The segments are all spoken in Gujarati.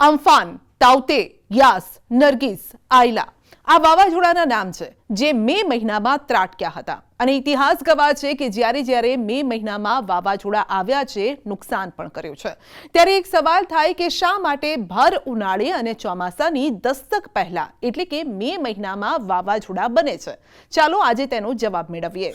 અમ્ફાન તાઉતે યાસ, નરગીસ, આયલા. આ વાવાઝોડાના નામ છે, જે મે મહિનામાં ત્રાટક્યા હતા. અને ઇતિહાસ ગવાહ છે કે જ્યારે જ્યારે મે મહિનામાં વાવાઝોડા આવ્યા છે, નુકસાન પણ કર્યું છે. ત્યારે એક સવાલ થાય કે શા માટે ભર ઉનાળે અને ચોમાસાની દસ્તક પહેલા? એટલે કે મે મહિનામાં વાવાઝોડા બને છે. ચાલો આજે તેનો જવાબ મેળવીએ.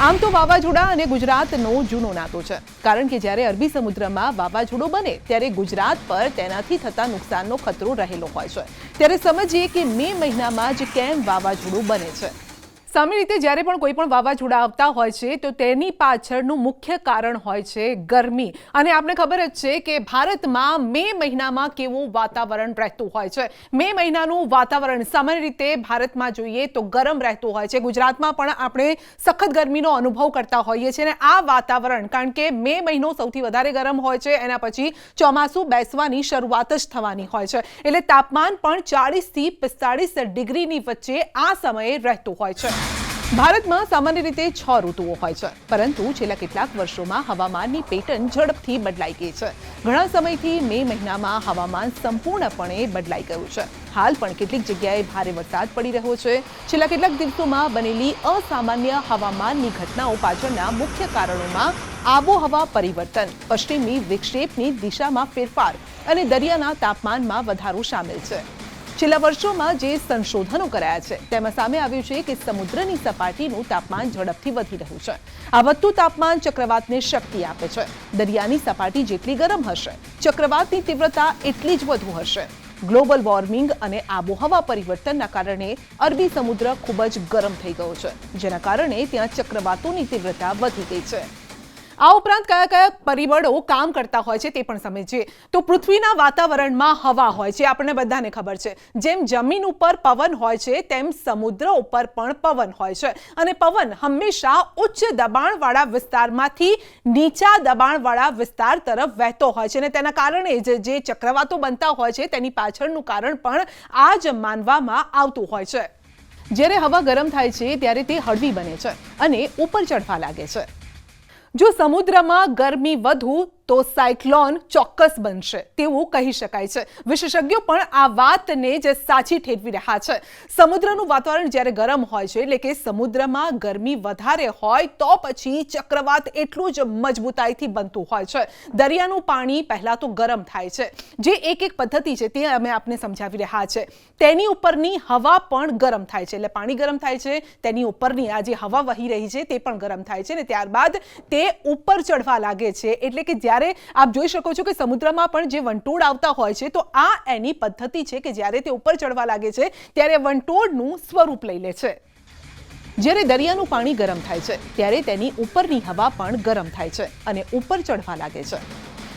આમ તો વાવાઝોડા અને ગુજરાતનો જૂનો નાતો છે. કારણ કે જ્યારે અરબી સમુદ્રમાં વાવાઝોડું બને, ત્યારે ગુજરાત પર તેનાથી થતા નુકસાનનો ખતરો રહેલો હોય છે. ત્યારે સમજીએ કે મે મહિનામાં જ કેમ વાવાઝોડું બને છે. સામાન્ય રીતે જ્યારે પણ કોઈ પણ વાવાઝોડા આવતા હોય છે, તો તેની પાછળનું મુખ્ય કારણ હોય છે ગરમી. અને આપણે ખબર જ છે કે ભારતમાં મે મહિનામાં કેવું વાતાવરણ રહેતું હોય છે. મે મહિનાનું વાતાવરણ સામાન્ય રીતે ભારતમાં જોઈએ તો ગરમ રહેતું હોય છે. ગુજરાતમાં પણ આપણે સખત ગરમીનો અનુભવ કરતા હોઈએ છીએ અને આ વાતાવરણ, કારણ કે મે મહિનો સૌથી વધારે ગરમ હોય છે, એના પછી ચોમાસું બેસવાની શરૂઆત જ થવાની હોય છે. એટલે તાપમાન પણ ચાળીસથી પિસ્તાળીસ ડિગ્રીની વચ્ચે આ સમયે રહેતું હોય છે. ભારતમાં સામાન્ય રીતે છ ઋતુઓ હોય છે, પરંતુ છેલ્લા કેટલાક વર્ષોમાં હવામાનની પેટર્ન ઝડપથી બદલાઈ ગઈ છે. ઘણા સમયથી મે મહિનામાં હવામાન સંપૂર્ણપણે બદલાઈ ગયું છે. હાલ પણ કેટલીક જગ્યાએ ભારે વરસાદ પડી રહ્યો છે. છેલ્લા કેટલાક દિવસોમાં બનેલી અસામાન્ય હવામાનની ઘટનાઓ પાછળના મુખ્ય કારણોમાં આબોહવા પરિવર્તન, પશ્ચિમી વિક્ષેપની દિશામાં ફેરફાર અને દરિયાના તાપમાનમાં વધારો સામેલ છે. છેલ્લા વર્ષોમાં જે સંશોધનો કરાયા છે, તેમાં સામે આવ્યું છે કે સમુદ્રની સપાટીનું તાપમાન ઝડપથી વધી રહ્યું છે. આ વધતું તાપમાન ચક્રવાતને શક્તિ આપે છે. દરિયાની સપાટી જેટલી ગરમ હશે, ચક્રવાતની તીવ્રતા એટલી જ વધુ હશે. ગ્લોબલ વોર્મિંગ અને આબોહવા પરિવર્તનના કારણે અરબી સમુદ્ર ખૂબ જ ગરમ થઈ ગયો છે, જેના કારણે ત્યાં ચક્રવાતોની તીવ્રતા વધી ગઈ છે. આ ઉપરાંત કયા કયા પરિબળો કામ કરતા હોય છે તે પણ સમજીએ. તો પૃથ્વીના વાતાવરણમાં હવા હોય છે, આપણને બધાને ખબર છે. જેમ જમીન ઉપર પવન હોય છે, તેમ સમુદ્ર ઉપર પણ પવન હોય છે. અને પવન હંમેશા ઉચ્ચ દબાણવાળા વિસ્તારમાંથી નીચા દબાણવાળા વિસ્તાર તરફ વહેતો હોય છે. અને તેના કારણે જ જે ચક્રવાતો બનતા હોય છે, તેની પાછળનું કારણ પણ આ જ માનવામાં આવતું હોય છે. જ્યારે હવા ગરમ થાય છે, ત્યારે તે હળવી બને છે અને ઉપર ચડવા લાગે છે. જો સમુદ્રમાં ગરમી વધુ તો સાયક્લોન ચોક્કસ બનશે તેવું કહી શકાય છે. વિશેષજ્ઞો પણ આ વાતને જે સાચી ઠેરવી રહ્યા છે. સમુદ્રનું વાતાવરણ જ્યારે ગરમ હોય છે, એટલે કે સમુદ્રમાં ગરમી વધારે હોય, તો પછી ચક્રવાત એટલું જ મજબૂતાઈથી બનતું હોય છે. દરિયાનું પાણી પહેલાં તો ગરમ થાય છે. જે એક એક પદ્ધતિ છે તે અમે આપને સમજાવી રહ્યા છે. તેની ઉપરની હવા પણ ગરમ થાય છે, એટલે પાણી ગરમ થાય છે, તેની ઉપરની આ જે હવા વહી રહી છે તે પણ ગરમ થાય છે ને ત્યારબાદ તે ઉપર ચડવા લાગે છે, એટલે કે જ્યારે આપ જોઈ શકો છો કે સમુદ્રમાં પણ જે વંટોળ આવતા હોય છે, તો આ એની પદ્ધતિ છે કે જ્યારે તે ઉપર ચડવા લાગે છે, ત્યારે વંટોળનું સ્વરૂપ લઈ લે છે. જ્યારે દરિયાનું પાણી ગરમ થાય છે, ત્યારે તેની ઉપરની હવા પણ ગરમ થાય છે અને ઉપર ચડવા લાગે છે.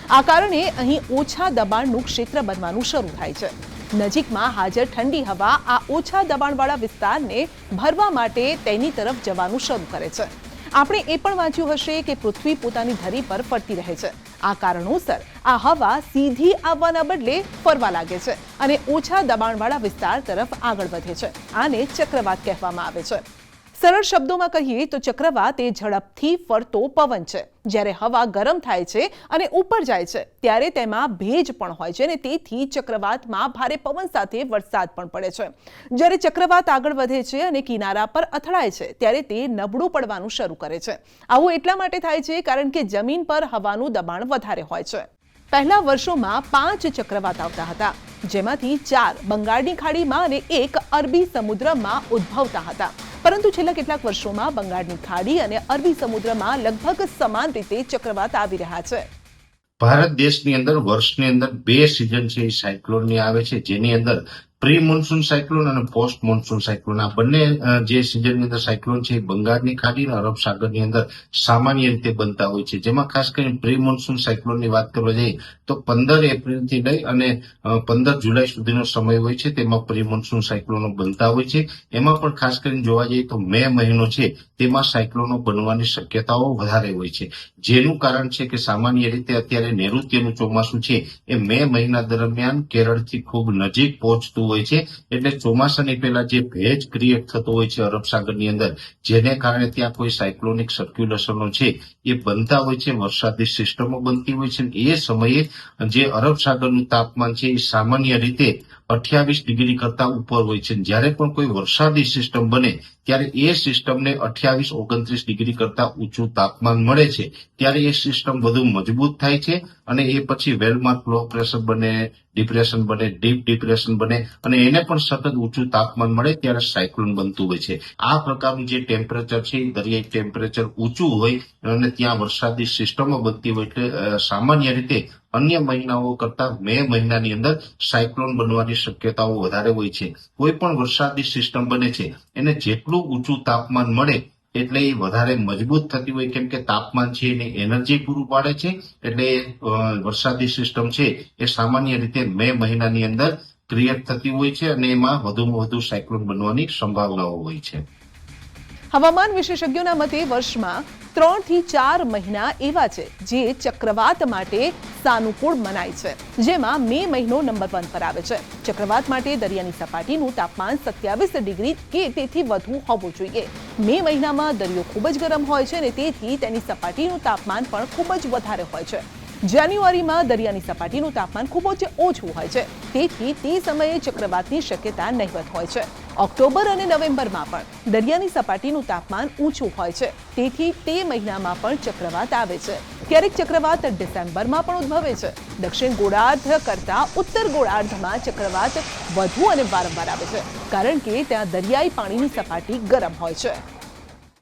આ કારણે અહીં ઓછા દબાણનું ક્ષેત્ર બનવાનું શરૂ થાય છે. નજીકમાં હાજર ઠંડી હવા આ ઓછા દબાણવાળા વિસ્તારને ભરવા માટે તેની તરફ જવાનું શરૂ કરે છે. આપણે એ પણ વાંચ્યું હશે કે પૃથ્વી પોતાની ધરી પર ફરતી રહે છે. આ કારણોસર આ હવા સીધી આવવાના બદલે ફરવા લાગે છે અને ઓછા દબાણવાળા વિસ્તાર તરફ આગળ વધે છે. આને ચક્રવાત કહેવામાં આવે છે. સરળ શબ્દોમાં કહીએ તો ચક્રવાત એ ઝડપથી ફરતો પવન છે. જ્યારે હવા ગરમ થાય છે અને ઉપર જાય છે, ત્યારે તેમાં ભેજ પણ હોય છે અને તેથી ચક્રવાતમાં ભારે પવન સાથે વરસાદ પણ પડે છે. જ્યારે ચક્રવાત આગળ વધે છે અને કિનારા પર અથડાય છે, ત્યારે તે નબળું પડવાનું શરૂ કરે છે. આવું એટલા માટે થાય છે કારણ કે જમીન પર હવાનું દબાણ વધારે હોય છે. પહેલા વર્ષોમાં પાંચ ચક્રવાત આવતા હતા, જેમાંથી ચાર બંગાળની ખાડીમાં અને એક અરબી સમુદ્રમાં ઉદ્ભવતા હતા. પરંતુ છેલ્લા કેટલાક વર્ષોમાં બંગાળની ખાડી અને અરબી સમુદ્રમાં લગભગ સમાન રીતે ચક્રવાત આવી રહ્યા છે. ભારત દેશની અંદર વર્ષની અંદર બે સિઝન છે એ સાયક્લોનની આવે છે. જેની અંદર પ્રી મોન્સૂન સાયક્લોન અને પોસ્ટ મોન્સૂન સાયક્લોન આ બંને જે સિઝનની અંદર સાયક્લોન છે એ બંગાળની ખાડી અને અરબ સાગરની અંદર સામાન્ય રીતે બનતા હોય છે. જેમાં ખાસ કરીને પ્રી મોન્સૂન સાયક્લોનની વાત કરવા જઈએ તો પંદર એપ્રિલથી લઈ અને પંદર જુલાઈ સુધીનો સમય હોય છે તેમાં પ્રી મોન્સૂન સાયક્લોનો બનતા હોય છે. એમાં પણ ખાસ કરીને જોવા જઈએ તો મે મહિનો છે તેમાં સાયક્લોનો બનવાની શક્યતાઓ વધારે હોય છે. જેનું કારણ છે કે સામાન્ય રીતે અત્યારે નૈઋત્યનું ચોમાસું છે એ મે મહિના દરમિયાન કેરળથી ખૂબ નજીક પહોંચતું હોય છે, એટલે ચોમાસાની પહેલા જે ભેજ ક્રિએટ થતો હોય છે અરબ સાગરની અંદર, જેને કારણે ત્યાં કોઈ સાયક્લોનિક સર્ક્યુલેશનો છે, એ બનતા હોય છે, વરસાદી સિસ્ટમો બનતી હોય છે, એ સમયે જે અરબ સાગરનું તાપમાન છે, એ સામાન્ય રીતે અઠ્યાવીસ ડિગ્રી કરતા ઉપર હોય છે. જ્યારે પણ કોઈ વરસાદી સિસ્ટમ બને, ત્યારે એ સિસ્ટમને અઠ્યાવીસ ઓગણત્રીસ ડિગ્રી કરતા ઊંચું તાપમાન મળે છે. ત્યારે એ સિસ્ટમ વધુ મજબૂત થાય છે અને એ પછી વેલમાર્ક લો પ્રેશર બને ડિપ્રેશન બને ડીપ ડિપ્રેશન બને અને એને પણ સતત ઊંચું તાપમાન મળે ત્યારે સાયક્લોન બનતું હોય છે. આ પ્રકારનું જે ટેમ્પરેચર છે, દરિયાઈ ટેમ્પરેચર ઊંચું હોય અને ત્યાં વરસાદી સિસ્ટમો બનતી હોય એટલે સામાન્ય રીતે અન્ય મહિનાઓ કરતા મે મહિનાની અંદર સાયક્લોન બનવાની શક્યતાઓ વધારે હોય છે. કોઈ પણ વરસાદની સિસ્ટમ બને છે. એને જેટલું ઊંચું તાપમાન મળે એટલે એ વધારે મજબૂત થતી હોય. કેમ કે તાપમાન છે એને એનર્જી પૂરું પાડે છે. એટલે વરસાદી સિસ્ટમ છે એ સામાન્ય રીતે મે મહિનાની અંદર ક્રિએટ થતી હોય છે અને એમાં વધુમાં વધુ સાયક્લોન બનવાની સંભાવનાઓ હોય છે. હવામાન વિશેષજ્ઞોના મતે વર્ષમાં ત્રણથી ચાર મહિના એવા છે જે ચક્રવાત માટે સાનુકૂળ મનાય છે, જેમાં મે મહિનો નંબર વન પર આવે છે. ચક્રવાત માટે દરિયાની સપાટીનું તાપમાન સત્યાવીસ ડિગ્રી કે તેથી વધુ હોવું જોઈએ. મે મહિનામાં દરિયો ખૂબ જ ગરમ હોય છે અને તેથી તેની સપાટીનું તાપમાન પણ ખૂબ જ વધારે હોય છે. જાન્યુઆરીમાં દરિયાની સપાટીનું તાપમાન ખૂબ જ ઓછું હોય છે, તેથી તે સમયે ચક્રવાતની શક્યતા નહિવત હોય છે. ઓક્ટોબર અને નવેમ્બરમાં પણ. દરિયાની સપાટીનું તાપમાન ઊંચું હોય છે. તેથી તે મહિનામાં પણ ચક્રવાત આવે છે. ક્યારેક ચક્રવાત ડિસેમ્બરમાં પણ ઉદ્ભવે છે. દક્ષિણ ગોળાર્ધ કરતા ઉત્તર ગોળાર્ધમાં ચક્રવાત વધુ અને વારંવાર આવે છે. કારણ કે ત્યાં દરિયાઈ પાણીની સપાટી ગરમ હોય છે.